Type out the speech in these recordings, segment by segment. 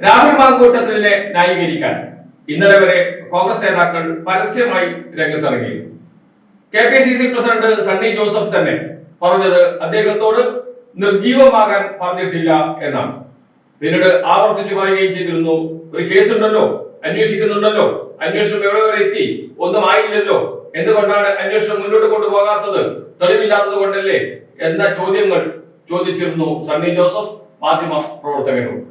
രാഹുൽ മാങ്കൂട്ടത്തിനെ ന്യായീകരിക്കാൻ ഇന്നലെ വരെ കോൺഗ്രസ് നേതാക്കൾ പരസ്യമായി രംഗത്തിറങ്ങി. K P C C president Sunny Joseph തന്നെ പറഞ്ഞത് അദ്ദേഹത്തോട് നിർജീവമാകാൻ പറഞ്ഞിട്ടില്ല എന്നാണ്. പിന്നീട് ആവർത്തിച്ചു പറയുകയും ചെയ്തിരുന്നു ഒരു കേസുണ്ടല്ലോ അന്വേഷിക്കുന്നുണ്ടല്ലോ അന്വേഷണം എവിടെ വരെ എത്തി ഒന്നും ആയില്ലല്ലോ എന്തുകൊണ്ടാണ് അന്വേഷണം മുന്നോട്ട് കൊണ്ടുപോകാത്തത് തെളിവില്ലാത്തത് കൊണ്ടല്ലേ എന്ന ചോദ്യങ്ങൾ ചോദിച്ചിരുന്നു സണ്ണി ജോസഫ് മാധ്യമ പ്രവർത്തകരോട്.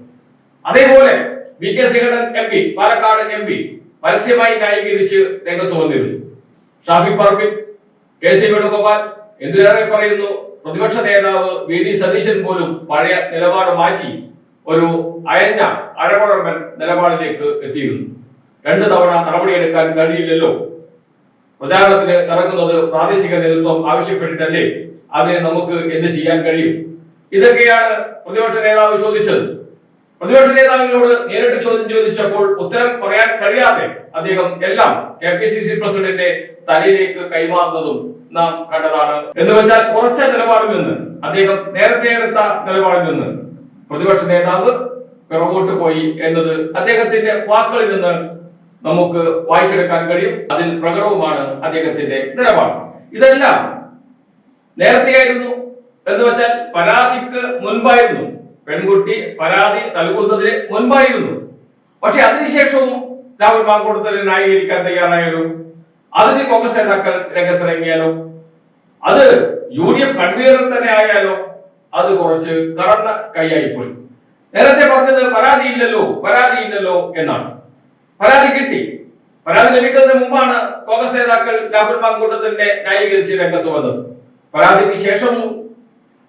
അതേപോലെ V K Sreekandan M P Palakkad M P പരസ്യമായി ന്യായീകരിച്ച് രംഗത്ത് വന്നിരുന്നു. ഷാഫി പറമ്പിൽ കെ സി വേണുഗോപാൽ എന്തിനേറെ പറയുന്നു? പ്രതിപക്ഷ നേതാവ് വി ഡി സതീശൻ പോലും പഴയ നിലപാട് മാറ്റി ഒരു അയഞ്ഞ അഴകുഴമ്പൻ നിലപാടിലേക്ക് എത്തിയിരുന്നു. രണ്ടു തവണ നടപടിയെടുക്കാൻ കഴിയില്ലല്ലോ. പ്രചാരണത്തിന് ഇറങ്ങുന്നത് പ്രാദേശിക നേതൃത്വം ആവശ്യപ്പെട്ടിട്ടല്ലേ? അതിന് നമുക്ക് എന്ത് ചെയ്യാൻ കഴിയും? ഇതൊക്കെയാണ് പ്രതിപക്ഷ നേതാവ് ചോദിച്ചത്. പ്രതിപക്ഷ നേതാവിനോട് നേരിട്ട് ചോദ്യം ചോദിച്ചപ്പോൾ ഉത്തരം പറയാൻ കഴിയാതെ അദ്ദേഹം എല്ലാം കെ പി സി സി പ്രസിഡന്റിന്റെ തലയിലേക്ക് കൈമാറുന്നതും നാം കണ്ടതാണ്. എന്ന് വെച്ചാൽ കുറച്ച നിലപാടിൽ നിന്ന് അദ്ദേഹം നേരത്തെ എടുത്ത നിലപാടിൽ നിന്ന് പ്രതിപക്ഷ നേതാവ് പിറകോട്ട് പോയി എന്നത് അദ്ദേഹത്തിന്റെ വാക്കുകളിൽ നിന്ന് നമുക്ക് വായിച്ചെടുക്കാൻ കഴിയും. അതിൽ പ്രകടവുമാണ് അദ്ദേഹത്തിന്റെ നിലപാട്. ഇതെല്ലാം നേരത്തെയായിരുന്നു. എന്ന് വെച്ചാൽ പരാതിക്ക് മുൻപായിരുന്നു. പെൺകുട്ടി പരാതി നൽകുന്നതിന് മുൻപായിരുന്നു. പക്ഷെ അതിനുശേഷവും രാഹുൽ മാങ്കൂട്ടത്തിൽ ന്യായീകരിക്കാൻ തയ്യാറായാലോ? അതിന് കോൺഗ്രസ് നേതാക്കൾ രംഗത്തിറങ്ങിയാലോ? അത് യു ഡി എഫ് കൺവീനർ തന്നെ ആയാലോ? അത് കുറച്ച് കടന്ന കൈയായിപ്പോയി നേരത്തെ പറഞ്ഞത് പരാതിയില്ലല്ലോ പരാതിയില്ലല്ലോ എന്നാണ്. പരാതി കിട്ടി. പരാതി ലഭിക്കുന്നതിന് മുമ്പാണ് കോൺഗ്രസ് നേതാക്കൾ രാഹുൽ മാങ്കൂട്ടത്തിന്റെ ന്യായീകരിച്ച് രംഗത്ത് വന്നത്. പരാതിക്ക് ശേഷവും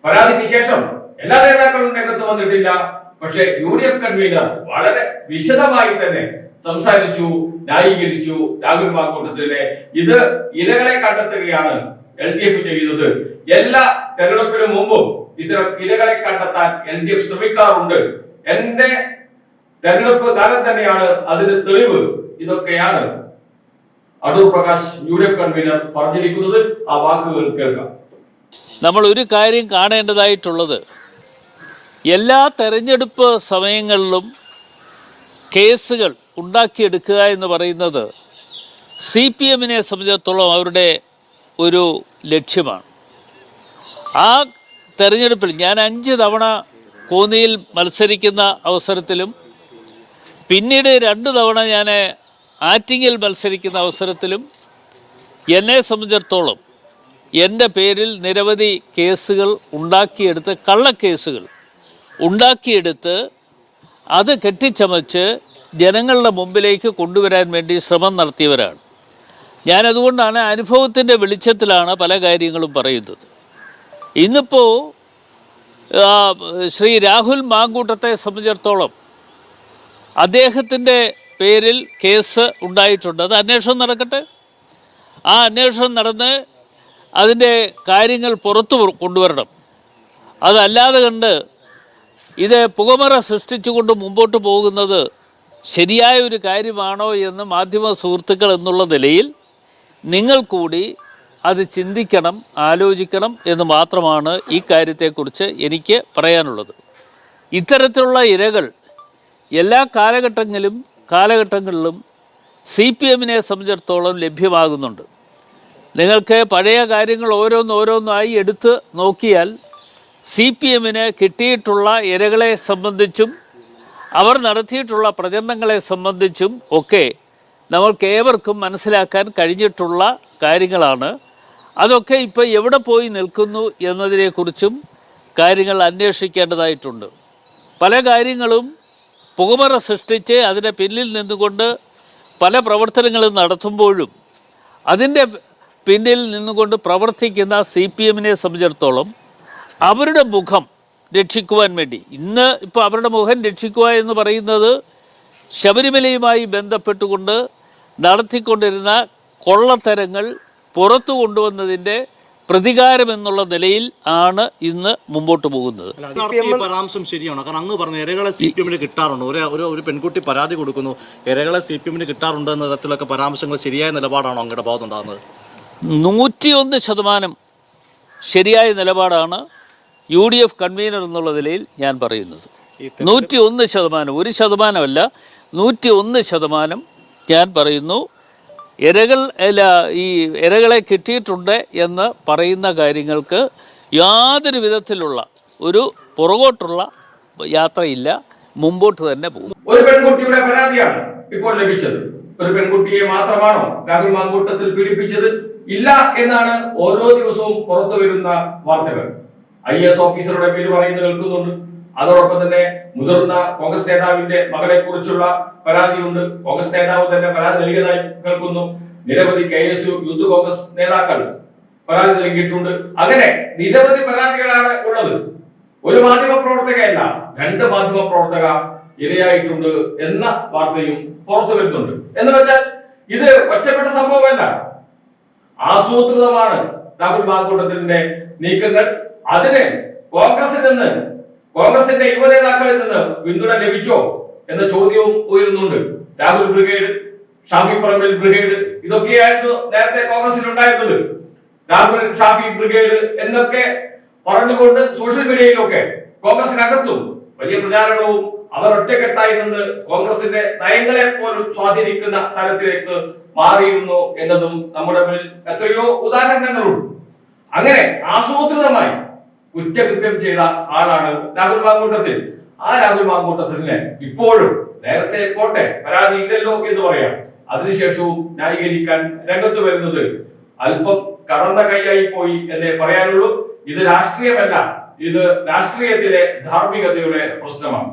പരാതിക്ക് ശേഷം എല്ലാ നേതാക്കളും രംഗത്ത് വന്നിട്ടില്ല. പക്ഷേ യു ഡി എഫ് കൺവീനർ വളരെ വിശദമായി തന്നെ സംസാരിച്ചു ന്യായീകരിച്ചു രാഹുൽ മാക്കൂട്ടത്തിലെ ഇത് ഇലകളെ കണ്ടെത്തുകയാണ് എൽ ഡി എഫ് ചെയ്യുന്നത് എല്ലാ തെരഞ്ഞെടുപ്പിനു മുമ്പും ഇത്തരം ഇലകളെ കണ്ടെത്താൻ എൽ ഡി എഫ് ശ്രമിക്കാറുണ്ട്. എന്റെ തെരഞ്ഞെടുപ്പ് കാലം തന്നെയാണ് അതിന് തെളിവ് ഇതൊക്കെയാണ്. Adoor Prakash U D F convener പറഞ്ഞിരിക്കുന്നത് ആ വാക്കുകൾ കേൾക്കാം. നമ്മൾ ഒരു കാര്യം കാണേണ്ടതായിട്ടുള്ളത് എല്ലാ തെരഞ്ഞെടുപ്പ് സമയങ്ങളിലും കേസുകൾ ഉണ്ടാക്കിയെടുക്കുക എന്ന് പറയുന്നത് സി പി എമ്മിനെ സംബന്ധിച്ചിടത്തോളം അവരുടെ ഒരു ലക്ഷ്യമാണ്. ആ തെരഞ്ഞെടുപ്പിൽ ഞാൻ അഞ്ച് തവണ കോന്നിയിൽ മത്സരിക്കുന്ന അവസരത്തിലും പിന്നീട് രണ്ട് തവണ ഞാൻ ആറ്റിങ്ങിൽ മത്സരിക്കുന്ന അവസരത്തിലും എന്നെ സംബന്ധിച്ചിടത്തോളം എന്റെ പേരിൽ നിരവധി കേസുകൾ ഉണ്ടാക്കിയെടുത്ത് കള്ളക്കേസുകൾ ഉണ്ടാക്കിയെടുത്ത് അത് കെട്ടിച്ചമച്ച് ജനങ്ങളുടെ മുമ്പിലേക്ക് കൊണ്ടുവരാൻ വേണ്ടി ശ്രമം നടത്തിയവരാണ്. ഞാനതുകൊണ്ടാണ് അനുഭവത്തിന്റെ വെളിച്ചത്തിലാണ് പല കാര്യങ്ങളും പറയുന്നത്. ഇന്നിപ്പോൾ ശ്രീ രാഹുൽ മാങ്കൂട്ടത്തെ സംബന്ധിച്ചിടത്തോളം അദ്ദേഹത്തിന്റെ പേരിൽ കേസ് ഉണ്ടായിട്ടുണ്ട്. അത് അന്വേഷണം നടക്കട്ടെ. ആ അന്വേഷണം നടന്ന് അതിന്റെ കാര്യങ്ങൾ പുറത്തു കൊണ്ടുവരണം. അതല്ലാതെ കണ്ട് ഇത് പുകമറ സൃഷ്ടിച്ചുകൊണ്ട് മുമ്പോട്ട് പോകുന്നത് ശരിയായ ഒരു കാര്യമാണോ എന്ന് മാധ്യമ സുഹൃത്തുക്കൾ എന്നുള്ള നിലയിൽ നിങ്ങൾ കൂടി അത് ചിന്തിക്കണം ആലോചിക്കണം എന്ന് മാത്രമാണ് ഈ കാര്യത്തെക്കുറിച്ച് എനിക്ക് പറയാനുള്ളത്. ഇത്തരത്തിലുള്ള ഇരകൾ എല്ലാ കാലഘട്ടങ്ങളിലും കാലഘട്ടങ്ങളിലും സി പി എമ്മിനെ സംബന്ധിച്ചിടത്തോളം ലഭ്യമാകുന്നുണ്ട്. നിങ്ങൾക്ക് പഴയ കാര്യങ്ങൾ ഓരോന്നോരോന്നായി എടുത്ത് നോക്കിയാൽ സി പി എമ്മിന് കിട്ടിയിട്ടുള്ള ഇരകളെ സംബന്ധിച്ചും അവർ നടത്തിയിട്ടുള്ള പ്രചരണങ്ങളെ സംബന്ധിച്ചും ഒക്കെ നമ്മൾക്ക് ഏവർക്കും മനസ്സിലാക്കാൻ കഴിഞ്ഞിട്ടുള്ള കാര്യങ്ങളാണ്. അതൊക്കെ ഇപ്പോൾ എവിടെ പോയി നിൽക്കുന്നു എന്നതിനെക്കുറിച്ചും കാര്യങ്ങൾ അന്വേഷിക്കേണ്ടതായിട്ടുണ്ട്. പല കാര്യങ്ങളും പുകമറ സൃഷ്ടിച്ച് അതിന്റെ പിന്നിൽ നിന്നുകൊണ്ട് പല പ്രവർത്തനങ്ങളും നടത്തുമ്പോഴും അതിന്റെ പിന്നിൽ നിന്നുകൊണ്ട് പ്രവർത്തിക്കുന്ന സി പി എമ്മിനെ സംബന്ധിച്ചിടത്തോളം അവരുടെ മുഖം രക്ഷിക്കുവാൻ വേണ്ടി. ഇന്ന് ഇപ്പോൾ അവരുടെ മുഖം രക്ഷിക്കുക എന്ന് പറയുന്നത് ശബരിമലയുമായി ബന്ധപ്പെട്ടുകൊണ്ട് നടത്തിക്കൊണ്ടിരുന്ന കൊള്ളത്തരങ്ങൾ പുറത്തു കൊണ്ടുവന്നതിന്റെ പ്രതികാരം എന്നുള്ള നിലയിൽ ആണ് ഇന്ന് മുമ്പോട്ട് പോകുന്നത്. പരാമർശം ശരിയാണോ. കാരണം അങ്ങ് പറഞ്ഞു ഇരകളെ സി പി എമ്മിന് കിട്ടാറുണ്ട്. ഒരു ഒരു ഒരു പെൺകുട്ടി പരാതി കൊടുക്കുന്നു. ഇരകളെ സി പി എമ്മിന് കിട്ടാറുണ്ട് എന്ന തരത്തിലൊക്കെ പരാമർശങ്ങൾ ശരിയായ നിലപാടാണോ അങ്ങയുടെ ഭാഗത്തുണ്ടാകുന്നത്? നൂറ്റിയൊന്ന് ശതമാനം ശരിയായ നിലപാടാണ് യു ഡി എഫ് കൺവീനർ എന്നുള്ള നിലയിൽ ഞാൻ പറയുന്നത്. നൂറ്റി ഒന്ന് ശതമാനം ഒരു ശതമാനമല്ല നൂറ്റി ഒന്ന് ശതമാനം ഞാൻ പറയുന്നു ഇരകൾ അല്ല ഈ ഇരകളെ കിട്ടിയിട്ടുണ്ട് എന്ന് പറയുന്ന കാര്യങ്ങൾക്ക് യാതൊരു വിധത്തിലുള്ള ഒരു പുറകോട്ടുള്ള യാത്രയില്ല മുമ്പോട്ട് തന്നെ പോകും. ഒരു പെൺകുട്ടിയുടെ പരാതിയാണ് ഇപ്പോൾ ലഭിച്ചത്. ഒരു പെൺകുട്ടിയെ മാത്രമാണോ രാഹുൽ മാങ്കൂട്ടത്തിൽ പീഡിപ്പിച്ചത്? ഇല്ല എന്നാണ് ഓരോ ദിവസവും പുറത്തു വരുന്ന വാർത്തകൾ. ഐ എസ് ഓഫീസറുടെ പേര് പറയുന്നത് കേൾക്കുന്നുണ്ട്. അതോടൊപ്പം തന്നെ മുതിർന്ന കോൺഗ്രസ് നേതാവിന്റെ മകളെ കുറിച്ചുള്ള പരാതിയുണ്ട്. കോൺഗ്രസ് നേതാവ് തന്നെ പരാതി നൽകിയതായി കേൾക്കുന്നു. നിരവധി K S U youth Congress നേതാക്കൾ പരാതി നൽകിയിട്ടുണ്ട്. അങ്ങനെ നിരവധി പരാതികളാണ് ഉള്ളത്. ഒരു മാധ്യമ പ്രവർത്തകയല്ല രണ്ട് മാധ്യമ പ്രവർത്തക ഇരയായിട്ടുണ്ട് എന്ന വാർത്തയും പുറത്തു വരുന്നുണ്ട്. എന്ന് വെച്ചാൽ ഇത് ഒറ്റപ്പെട്ട സംഭവമല്ല. ആസൂത്രിതമാണ് രാഹുൽ മാങ്കൂട്ടത്തിന്റെ നീക്കങ്ങൾ. അതിന് കോൺഗ്രസിൽ നിന്ന് കോൺഗ്രസിന്റെ യുവ നേതാക്കളിൽ നിന്ന് പിന്തുണ ലഭിച്ചോ എന്ന ചോദ്യവും ഉയരുന്നുണ്ട്. രാഹുൽ ബ്രിഗേഡ് ഷാഫി പറമ്പിൽ ബ്രിഗേഡ് ഇതൊക്കെയായിരുന്നു നേരത്തെ കോൺഗ്രസിൽ ഉണ്ടായിരുന്നത്. രാഹുൽ ഷാഫി ബ്രിഗേഡ് എന്നൊക്കെ പറഞ്ഞുകൊണ്ട് സോഷ്യൽ മീഡിയയിലൊക്കെ കോൺഗ്രസിനകത്തും വലിയ പ്രചാരണവും അവർ ഒറ്റക്കെട്ടായി നിന്ന് കോൺഗ്രസിന്റെ നയങ്ങളെ പോലും സ്വാധീനിക്കുന്ന തലത്തിലേക്ക് മാറിയിരുന്നു എന്നതും നമ്മുടെ മുന്നിൽ എത്രയോ ഉദാഹരണങ്ങളുണ്ട്. അങ്ങനെ ആസൂത്രിതമായി കുറ്റകൃത്യം ചെയ്ത ആളാണ് രാഹുൽ മാങ്കൂട്ടത്തിൽ ആ രാഹുൽ മാങ്കൂട്ടത്തിന് ഇപ്പോഴും നേരത്തെ പോട്ടെ പരാതി ഇല്ലല്ലോ എന്ന് പറയാം. അതിനുശേഷവും ന്യായീകരിക്കാൻ രംഗത്ത് വരുന്നത് അല്പം കടന്ന കൈയായി പോയി എന്നേ പറയാനുള്ളൂ. ഇത് രാഷ്ട്രീയമല്ല ഇത് രാഷ്ട്രീയത്തിലെ ധാർമ്മികതയുടെ പ്രശ്നമാണ്.